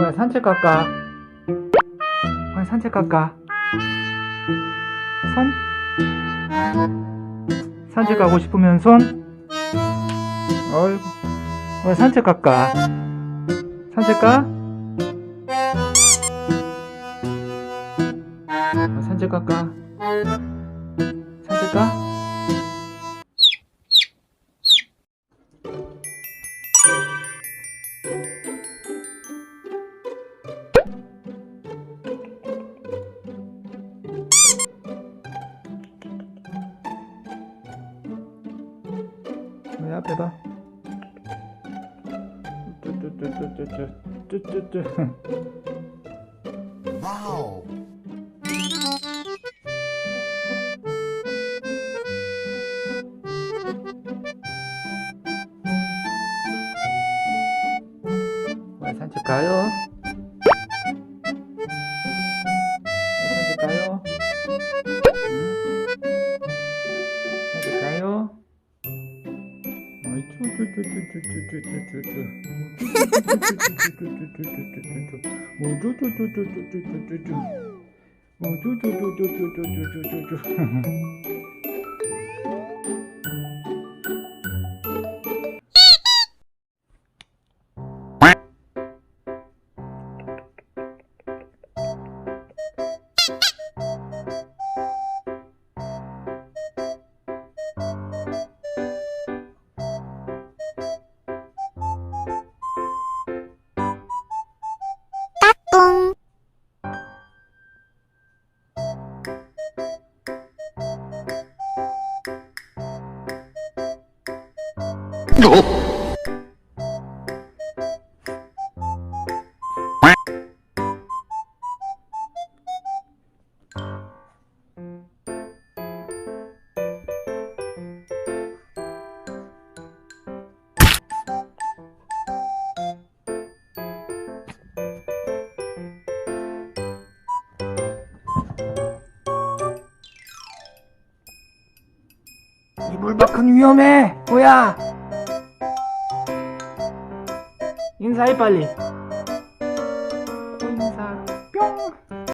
호야 산책 갈까? 호야 산책 갈까? 손? 산책 가고 싶으면 손? 어이구 호야 산책 갈까? 산책 가? 산책 갈까? 산책 가? 야 배다 쭈쭈쭈쭈쭈쭈쭈쭈 와우 산책 가요 abi. 어? 이불 밖은 위험해! 뭐야! 인사해 빨리. 인사. 뿅.